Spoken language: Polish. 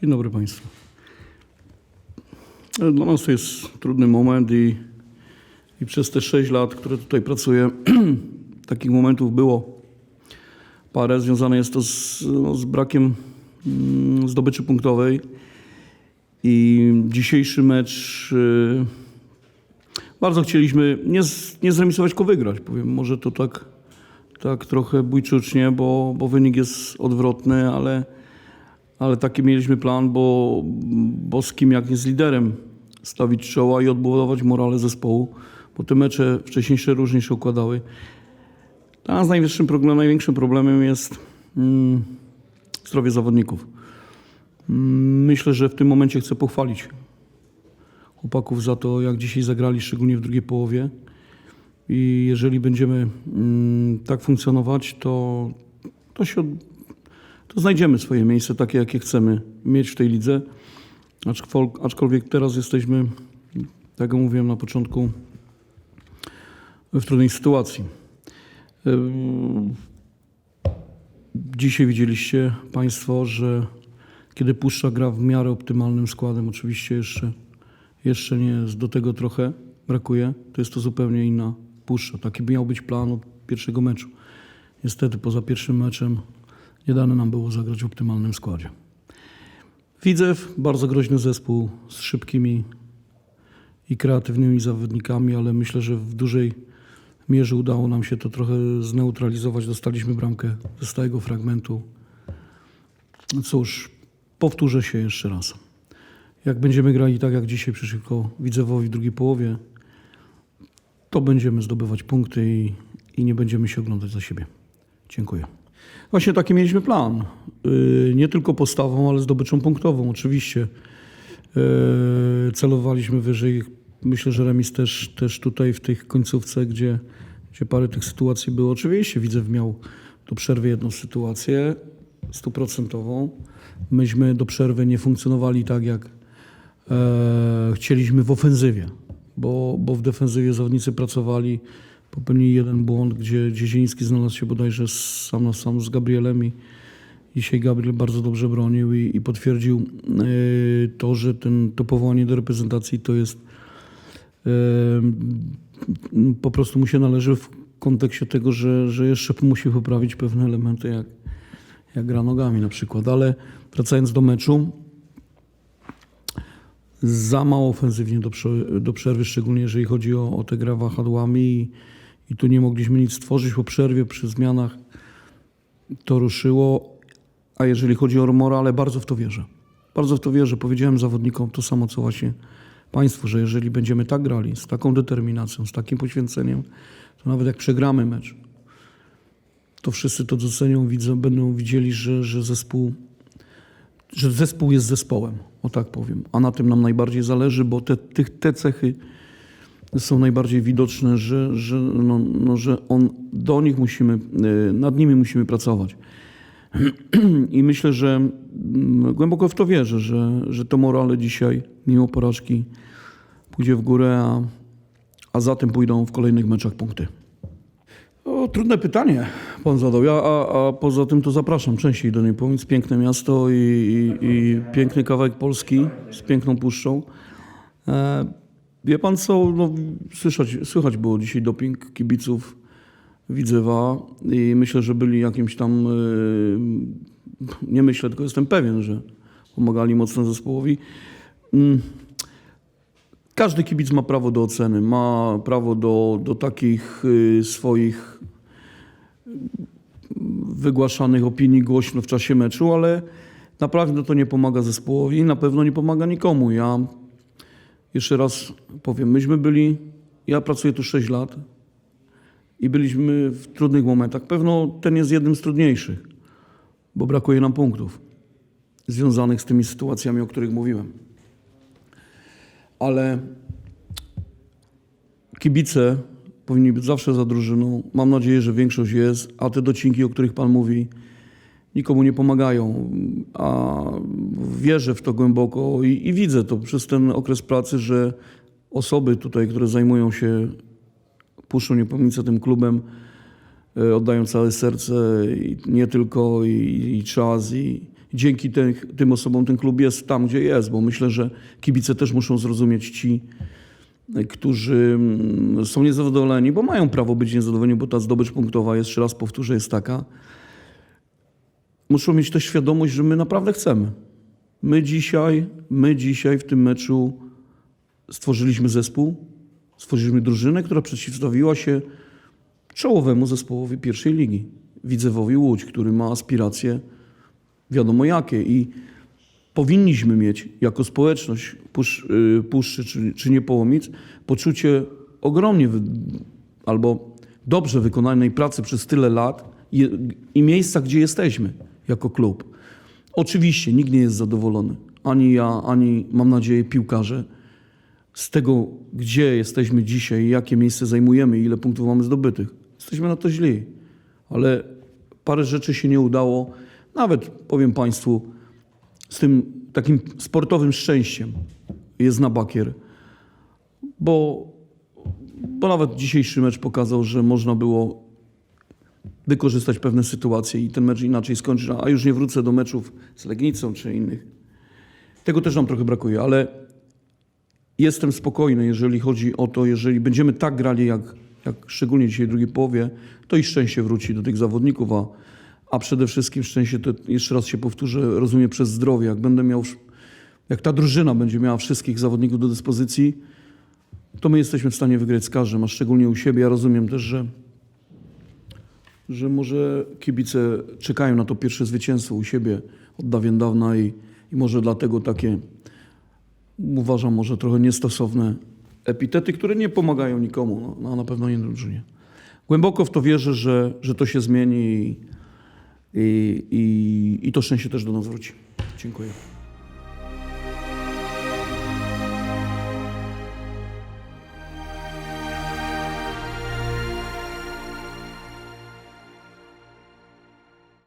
Dzień dobry Państwu. Dla nas to jest trudny moment i, i przez te 6 lat, które tutaj pracuję, takich momentów było parę. Związane jest to z, no, z brakiem mm, zdobyczy punktowej. I dzisiejszy mecz y, bardzo chcieliśmy nie, nie zremisować, tylko wygrać. Powiem, może to tak, tak trochę bójczucznie, bo, bo wynik jest odwrotny, ale, ale taki mieliśmy plan, bo, bo z kim jak nie z liderem stawić czoła i odbudować morale zespołu, bo te mecze wcześniejsze różnie się układały. Dla nas największym problemem, największym problemem jest mm, zdrowie zawodników. Mm, Myślę, że w tym momencie chcę pochwalić chłopaków za to, jak dzisiaj zagrali, szczególnie w drugiej połowie. I jeżeli będziemy mm, tak funkcjonować, to, to, się, to znajdziemy swoje miejsce takie, jakie chcemy mieć w tej lidze. Aczkolwiek, teraz jesteśmy, tak jak mówiłem na początku, w trudnej sytuacji. Dzisiaj widzieliście Państwo, że kiedy Puszcza gra w miarę optymalnym składem, oczywiście jeszcze, jeszcze nie jest, do tego trochę brakuje, to jest to zupełnie inna Puszcza. Taki miał być plan od pierwszego meczu. Niestety poza pierwszym meczem nie dane nam było zagrać w optymalnym składzie. Widzew, bardzo groźny zespół z szybkimi i kreatywnymi zawodnikami, ale myślę, że w dużej mierze udało nam się to trochę zneutralizować. Dostaliśmy bramkę ze stałego fragmentu. No Cóż, powtórzę się jeszcze raz. Jak będziemy grali tak jak dzisiaj przeciwko Widzewowi w drugiej połowie, to będziemy zdobywać punkty i, i nie będziemy się oglądać za siebie. Dziękuję. Właśnie taki mieliśmy plan. Yy, Nie tylko postawą, ale zdobyczą punktową, oczywiście. Yy, Celowaliśmy wyżej. Myślę, że remis też, też tutaj w tej końcówce, gdzie, gdzie parę tych sytuacji było. Oczywiście Widzew miał do przerwy jedną sytuację stuprocentową. Myśmy do przerwy nie funkcjonowali tak, jak e, chcieliśmy w ofensywie, bo, bo w defensywie zawodnicy pracowali, popełnili jeden błąd, gdzie, Zieliński znalazł się bodajże sam na sam z Gabrielem i dzisiaj Gabriel bardzo dobrze bronił i, i potwierdził e, to, że ten, to powołanie do reprezentacji to jest e, po prostu mu się należy w kontekście tego, że, że jeszcze musi poprawić pewne elementy, jak, jak gra nogami na przykład. Ale wracając do meczu, za mało ofensywnie do, do przerwy, szczególnie jeżeli chodzi o, o tę grę wahadłami i, i tu nie mogliśmy nic stworzyć po przerwie, przy zmianach to ruszyło, a jeżeli chodzi o morale, bardzo w to wierzę. Bardzo w to wierzę. Powiedziałem zawodnikom to samo, co właśnie Państwu, że jeżeli będziemy tak grali, z taką determinacją, z takim poświęceniem, to nawet jak przegramy mecz, to wszyscy to docenią, widzą, będą widzieli, że, że zespół że zespół jest zespołem, o tak powiem. A na tym nam najbardziej zależy, bo te, te cechy są najbardziej widoczne, że, że, no, no, że on, do nich musimy, y, nad nimi musimy pracować. I myślę, że głęboko w to wierzę, że, że to morale dzisiaj, mimo porażki, pójdzie w górę, a, a za tym pójdą w kolejnych meczach punkty. O, trudne pytanie pan zadał. Ja, a, a poza tym to zapraszam częściej do Niepomic. Piękne miasto i, i, i piękny kawałek Polski z piękną puszczą. E, wie pan co, no, słyszeć, słychać było dzisiaj doping kibiców Widzewa i myślę, że byli jakimś tam, e, nie myślę, tylko jestem pewien, że pomagali mocno zespołowi. Mm, każdy kibic ma prawo do oceny, ma prawo do, do takich y, swoich wygłaszanych opinii głośno w czasie meczu, ale naprawdę to nie pomaga zespołowi i na pewno nie pomaga nikomu. Ja jeszcze raz powiem, myśmy byli, ja pracuję tu 6 lat i byliśmy w trudnych momentach. Pewno ten jest jednym z trudniejszych, bo brakuje nam punktów związanych z tymi sytuacjami, o których mówiłem ale kibice powinni być zawsze za drużyną. Mam nadzieję, że większość jest, a te docinki, o których Pan mówi, nikomu nie pomagają. A wierzę w to głęboko i, i widzę to przez ten okres pracy, że osoby tutaj, które zajmują się Puszczą Niepomice, tym klubem, e, oddają całe serce nie tylko i, i czas i, dzięki tych, tym osobom ten klub jest tam, gdzie jest, bo myślę, że kibice też muszą zrozumieć ci, którzy mm, są niezadowoleni, bo mają prawo być niezadowoleni, bo ta zdobycz punktowa, jeszcze raz powtórzę, jest taka. Muszą mieć też świadomość, że my naprawdę chcemy. My dzisiaj, my dzisiaj w tym meczu stworzyliśmy zespół, stworzyliśmy drużynę, która przeciwstawiła się czołowemu zespołowi pierwszej ligi, Widzewowi Łódź, który ma aspiracje wiadomo jakie i powinniśmy mieć jako społeczność Pusz, y, Puszczy czy, czy Niepołomic poczucie ogromnie albo dobrze wykonanej pracy przez tyle lat i, i miejsca, gdzie jesteśmy jako klub. Oczywiście nikt nie jest zadowolony, ani ja, ani mam nadzieję piłkarze z tego, gdzie jesteśmy dzisiaj, jakie miejsce zajmujemy, ile punktów mamy zdobytych. Jesteśmy na to źli, ale parę rzeczy się nie udało. Nawet powiem Państwu, z tym takim sportowym szczęściem jest na bakier, bo, bo nawet dzisiejszy mecz pokazał, że można było wykorzystać pewne sytuacje i ten mecz inaczej skończyć, a już nie wrócę do meczów z Legnicą czy innych. Tego też nam trochę brakuje, ale jestem spokojny, jeżeli chodzi o to, jeżeli będziemy tak grali, jak, jak szczególnie dzisiaj w drugiej połowie, to i szczęście wróci do tych zawodników, a, a przede wszystkim szczęście, to jeszcze raz się powtórzę, rozumiem przez zdrowie. Jak będę miał, jak ta drużyna będzie miała wszystkich zawodników do dyspozycji, to my jesteśmy w stanie wygrać z każdym, a szczególnie u siebie. Ja rozumiem też, że, że może kibice czekają na to pierwsze zwycięstwo u siebie od dawien dawna i, i może dlatego takie uważam może trochę niestosowne epitety, które nie pomagają nikomu, no, no, na pewno nie drużynie. Głęboko w to wierzę, że, że to się zmieni i, i, i to szczęście też do nas wróci. Dziękuję.